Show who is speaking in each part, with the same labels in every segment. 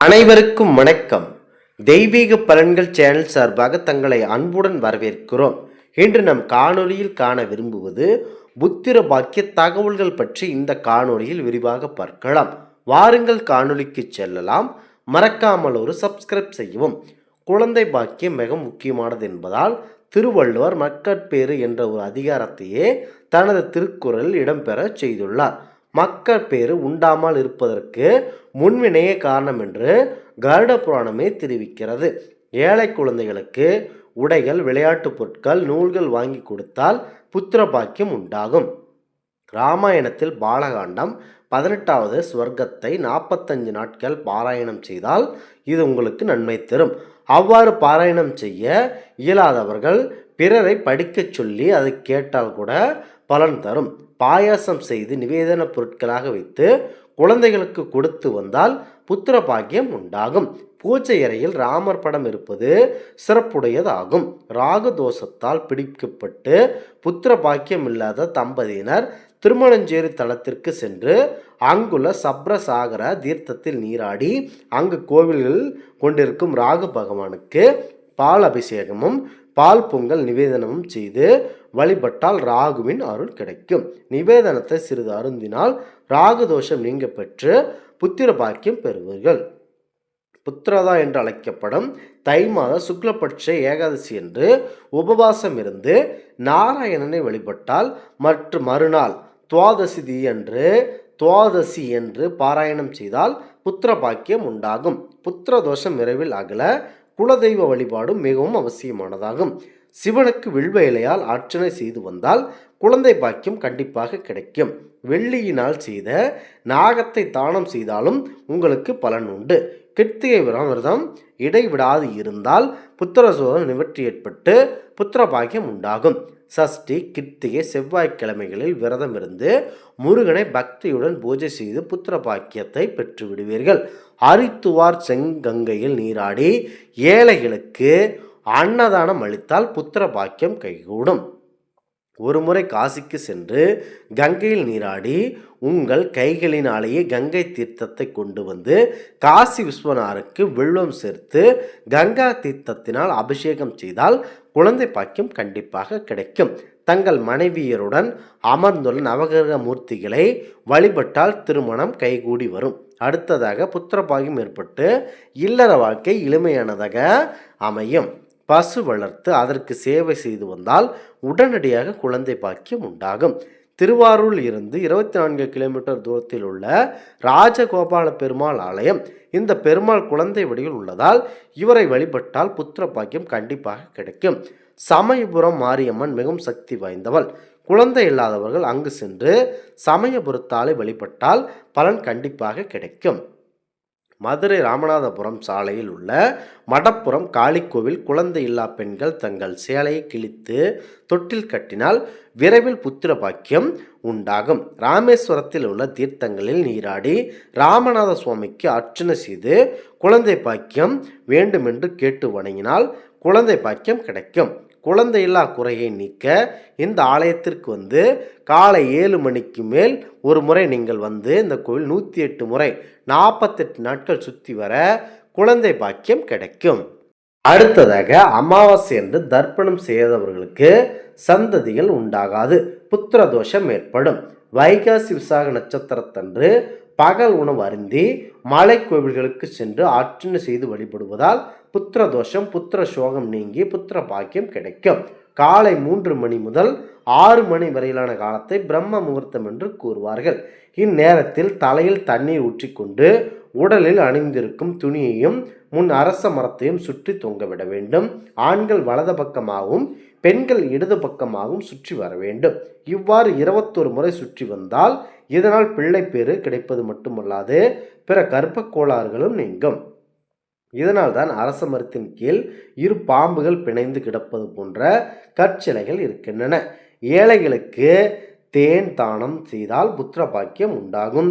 Speaker 1: அனைவருக்கும் வணக்கம். தெய்வீக பலன்கள் சேனல் சார்பாக தங்களை அன்புடன் வரவேற்கிறோம். இன்று நம் காணொளியில் காண விரும்புவது புத்திர பாக்கிய தகவல்கள் பற்றி இந்த காணொளியில் விரிவாக பார்க்கலாம். வாருங்கள் காணொளிக்கு செல்லலாம். மறக்காமல் ஒரு சப்ஸ்கிரைப் செய்யவும். குழந்தை பாக்கியம் மிக முக்கியமானது என்பதால் திருவள்ளுவர் மக்கட்பேறு என்ற ஒரு அதிகாரத்தையே தனது திருக்குறளில் இடம்பெறச் செய்துள்ளார். மக்கட்பேறு உண்டாமல் இருப்பதற்கு முன்வினையே காரணம் என்று கருட புராணமே தெரிவிக்கிறது. ஏழை குழந்தைகளுக்கு உடைகள் விளையாட்டுப் பொருட்கள் நூல்கள் வாங்கி கொடுத்தால் புத்திர பாக்கியம் உண்டாகும். ராமாயணத்தில் பாலகாண்டம் பதினெட்டாவது ஸ்வர்க்கத்தை நாற்பத்தஞ்சு நாட்கள் பாராயணம் செய்தால் இது உங்களுக்கு நன்மை தரும். அவ்வாறு பாராயணம் செய்ய இயலாதவர்கள் பிறரை படிக்கச் சொல்லி அதை கேட்டால் கூட பலன் தரும். பாயாசம் செய்து நிவேதன பொருட்களாக வைத்து குழந்தைகளுக்கு கொடுத்து வந்தால் புத்திர பாக்கியம் உண்டாகும். பூஜை அறையில் ராமர் படம் இருப்பது சிறப்புடையதாகும். ராகு தோஷத்தால் பிடிக்கப்பட்டு புத்திர பாக்கியம் இல்லாத தம்பதியினர் திருமணஞ்சேரி தலத்திற்கு சென்று அங்குள்ள சப்ரசாகர தீர்த்தத்தில் நீராடி அங்கு கோவில்கள் கொண்டிருக்கும் ராகு பகவானுக்கு பால் அபிஷேகமும் பால் பொங்கல் நிவேதனமும் செய்து வழிபட்டால் ராகுவின் அருள் கிடைக்கும். நிவேதனத்தை சிறிது அருந்தினால் ராகு தோஷம் நீங்க பெற்று புத்திர பாக்கியம் பெறுவீர்கள். புத்திரதா என்று அழைக்கப்படும் தை மாத சுக்லபட்ச ஏகாதசி என்று உபவாசம் இருந்து நாராயணனை வழிபட்டால் மற்றும் மறுநாள் துவாதசி என்று துவாதசி என்று பாராயணம் செய்தால் புத்திர பாக்கியம் உண்டாகும். புத்திர தோஷம் விரைவில் அகல குலதெய்வ வழிபாடும் மிகவும் அவசியமானதாகும். சிவனுக்கு வில்வ இலையால் அர்ச்சனை செய்து வந்தால் குழந்தை பாக்கியம் கண்டிப்பாக கிடைக்கும். வெள்ளியினால் செய்த நாகத்தை தானம் செய்தாலும் உங்களுக்கு பலன் உண்டு. கிருத்திகை விரதம் இடைவிடாது இருந்தால் புத்திர சோதம் நிவர்த்தி ஏற்பட்டு புத்திர பாக்கியம் உண்டாகும். சஷ்டி கிருத்திகை செவ்வாய்க்கிழமைகளில் விரதம் இருந்து முருகனை பக்தியுடன் பூஜை செய்து புத்திர பாக்கியத்தை பெற்று விடுவீர்கள். அரித்துவார் செங்கங்கையில் நீராடி ஏழைகளுக்கு அன்னதானம் அளித்தால் புத்திர பாக்கியம் கைகூடும். ஒருமுறை காசிக்கு சென்று கங்கையில் நீராடி உங்கள் கைகளினாலேயே கங்கை தீர்த்தத்தை கொண்டு வந்து காசி விஸ்வனாருக்கு வெள்ளம் சேர்த்து கங்கா தீர்த்தத்தினால் அபிஷேகம் செய்தால் குழந்தை பாக்கியம் கண்டிப்பாக கிடைக்கும். தங்கள் மனைவியருடன் அமர்ந்துள்ள நவகிரக மூர்த்திகளை வழிபட்டால் திருமணம் கைகூடி வரும். அடுத்ததாக புத்திரபாகியம் ஏற்பட்டு இல்லற வாழ்க்கை எளிமையானதாக அமையும். பசு வளர்த்து அதற்கு சேவை செய்து வந்தால் உடனடியாக குழந்தை பாக்கியம் உண்டாகும். திருவாரூரில் இருந்து இருபத்தி நான்கு கிலோமீட்டர் தூரத்தில் உள்ள ராஜகோபால பெருமாள் ஆலயம் இந்த பெருமாள் குழந்தை வடிவில் உள்ளதால் இவரை வழிபட்டால் புத்திர பாக்கியம் கண்டிப்பாக கிடைக்கும். சமயபுரம் மாரியம்மன் மிகவும் சக்தி வாய்ந்தவள். குழந்தை இல்லாதவர்கள் அங்கு சென்று சமயபுரத்தாலே வழிபட்டால் பலன் கண்டிப்பாக கிடைக்கும். மதுரை ராமநாதபுரம் சாலையில் உள்ள மடப்புறம் காளிக்கோவில் குழந்தை இல்லா பெண்கள் தங்கள் சேலையை கிழித்து தொட்டில் கட்டினால் விரைவில் புத்திர பாக்கியம் உண்டாகும். ராமேஸ்வரத்தில் உள்ள தீர்த்தங்களில் நீராடி ராமநாத சுவாமிக்கு அர்ச்சனை செய்து குழந்தை பாக்கியம் வேண்டுமென்று கேட்டு வணங்கினால் குழந்தை பாக்கியம் கிடைக்கும். குழந்தையில்லா குறையை நீக்க இந்த ஆலயத்திற்கு வந்து காலை ஏழு மணிக்கு மேல் ஒரு முறை நீங்கள் வந்து இந்த கோவில் நூற்றி எட்டு முறை நாற்பத்தெட்டு நாட்கள் சுற்றி வர குழந்தை பாக்கியம் கிடைக்கும். அடுத்ததாக அமாவாசை என்று தர்ப்பணம் செய்தவர்களுக்கு சந்ததிகள் உண்டாகாது. புத்திர தோஷம் ஏற்படும். வைகாசி விசாக நட்சத்திரத்தன்று பகல் உணவு அருந்தி மலை கோவில்களுக்கு சென்று அர்ச்சனை செய்து வழிபடுவதால் புத்திர தோஷம் புத்திர சோகம் நீங்கி புத்திர பாக்கியம் கிடைக்கும். காலை மூன்று மணி முதல் ஆறு மணி வரையிலான காலத்தை பிரம்ம முகூர்த்தம் என்று கூறுவார்கள். இந்நேரத்தில் தலையில் தண்ணீர் ஊற்றிக்கொண்டு உடலில் அணிந்திருக்கும் துணியையும் முன் அரச மரத்தையும் சுற்றி தொங்கவிட வேண்டும். ஆண்கள் வலது பக்கமாகவும் பெண்கள் இடது பக்கமாகவும் சுற்றி வர வேண்டும். இவ்வாறு இருபத்தொரு முறை சுற்றி வந்தால் இதனால் பிள்ளைப்பேறு கிடைப்பது மட்டுமல்லாது பிற கர்ப்ப கோளாறுகளும் நீங்கும். இதனால் தான் அரச மரத்தின் கீழ் இரு பாம்புகள் பிணைந்து கிடப்பது போன்ற கற்சிலைகள் இருக்கின்றன. ஏழைகளுக்கு தேன் தானம் செய்தால் புத்திர பாக்கியம் உண்டாகும்.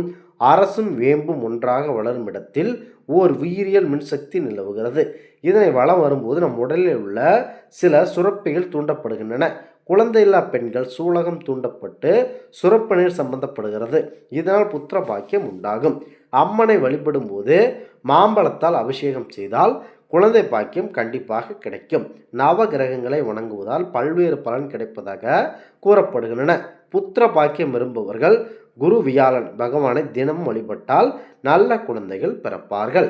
Speaker 1: அரசும் வேம்பும் ஒன்றாக வளரும் இடத்தில் ஓர் உயிரியல் மின்சக்தி நிலவுகிறது. இதனை வளம் வரும்போது நம் உடலில் உள்ள சில சுரப்பிகள் தூண்டப்படுகின்றன. குழந்தையில்லா பெண்கள் சூலகம் தூண்டப்பட்டு சுரப்பு சம்பந்தப்படுகிறது. இதனால் புத்திர பாக்கியம் உண்டாகும். அம்மனை வழிபடும் போது மாம்பழத்தால் அபிஷேகம் செய்தால் குழந்தை பாக்கியம் கண்டிப்பாக கிடைக்கும். நவ கிரகங்களை வணங்குவதால் பல்வேறு பலன் கிடைப்பதாக கூறப்படுகின்றன. புத்திர பாக்கியம் விரும்புபவர்கள் குரு வியாழன் பகவானை தினம் வழிபட்டால் நல்ல குழந்தைகள் பிறப்பார்கள்.